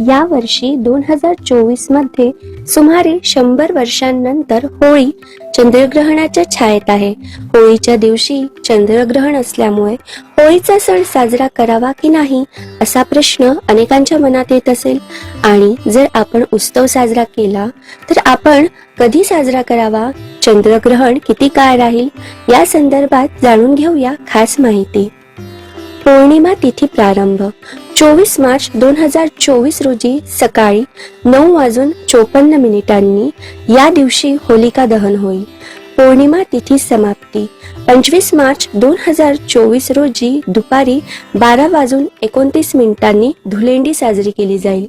या वर्षी दोन हजार चोवीसमध्ये सुमारे शंभर वर्षांनंतर होळी चंद्रग्रहणाच्या छायेत आहे. होळीच्या दिवशी चंद्रग्रहण असल्यामुळे होळीचा सण साजरा करावा की नाही असा प्रश्न अनेकांच्या मनात येत असेल. आणि जर आपण उत्सव साजरा केला तर आपण कधी साजरा करावा? चंद्रग्रहण किती काळ राहील? या संदर्भात जाणून घेऊया खास माहिती. पौर्णिमा तिथी प्रारंभ. चोवीस मार्च दोन हजार चोवीस रोजी सकाळी नऊ वाजून चोपन्न मिनिटांनी या दिवशी होलिका दहन होईल पौर्णिमा तिथी समाप्ती. पंचवीस मार्च दोन हजार चोवीस रोजी दुपारी बारा वाजून एकोणतीस मिनिटांनी धुलेंडी साजरी केली जाईल.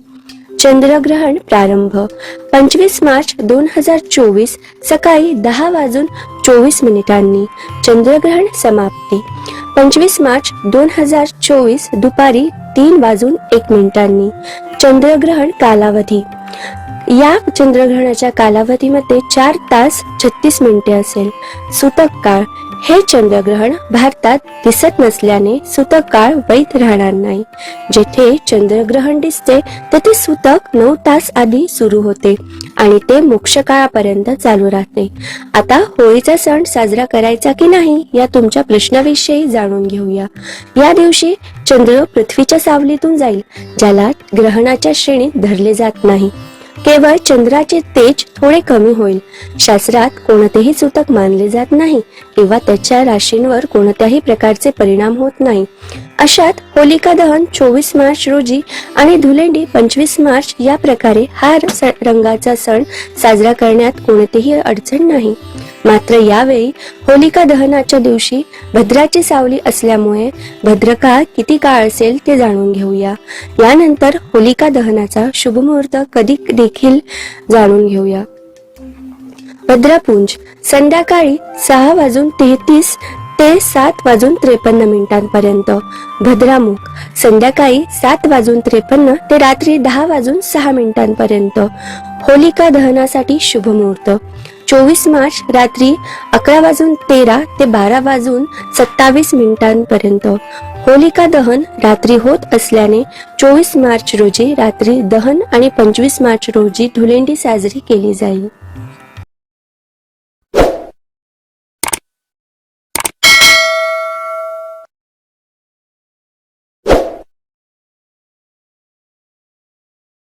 चंद्रग्रहण प्रारंभ. पंचवीस मार्च दोन हजार चोवीस सकाळी दहा वाजून चोवीस मिनिटांनी चंद्रग्रहण समाप्ती. पंचवीस मार्च दोन हजार चोवीस दुपारी तीन वाजून एक मिनिटांनी. चंद्रग्रहण कालावधी. या चंद्रग्रहणाच्या कालावधीमध्ये चार तास छत्तीस मिनिटे असेल. सुतक काळ. हे चंद्रग्रहण भारतात दिसत नसल्याने सुतक काळ वैध राहणार नाही. जेथे चंद्रग्रहण दिसते तेथे सुतक नऊ तास आधी सुरू होते आणि ते मोक्ष काळापर्यंत चालू राहते. आता होळीचा सण साजरा करायचा की नाही या तुमच्या प्रश्नाविषयी जाणून घेऊया. या दिवशी चंद्र पृथ्वीच्या सावलीतून जाईल ज्याला ग्रहणाच्या श्रेणीत धरले जात नाही. केवळ चंद्राचे तेज थोडे कमी होईल. शास्त्रात कोणतेही सूतक मानले जात नाही किंवा त्याच्या राशींवर कोणत्याही प्रकारचे परिणाम होत नाही. अशात होलिका दहन चोवीस मार्च रोजी आणि धुलेंडी पंचवीस मार्च या प्रकारे हा स- रंगाचा सण साजरा करण्यात कोणतीही अडचण नाही. मात्र यावेळी होलिका दहनाच्या दिवशी भद्राची सावली असल्यामुळे भद्रकाळ किती काळ असेल ते जाणून घेऊया. यानंतर होलिका दहनाचा शुभमुहूर्त कधी देखील जाणून घेऊया. भद्रापुंज संध्याकाळी सहा वाजून तेहतीस ते सात वाजून त्रेपन्न मिनिटांपर्यंत. भद्रामुख संध्याकाळी सात वाजून त्रेपन्न ते रात्री दहा वाजून सहा मिनिटांपर्यंत. होलिका दहनासाठी शुभ मुहूर्त. चोवीस मार्च रात्री अकरा वाजून तेरा ते बारा वाजून सत्तावीस मिनिटांपर्यंत. होलिका दहन रात्री होत असल्याने चोवीस मार्च रोजी रात्री दहन आणि पंचवीस मार्च रोजी धुलेंडी साजरी केली जाईल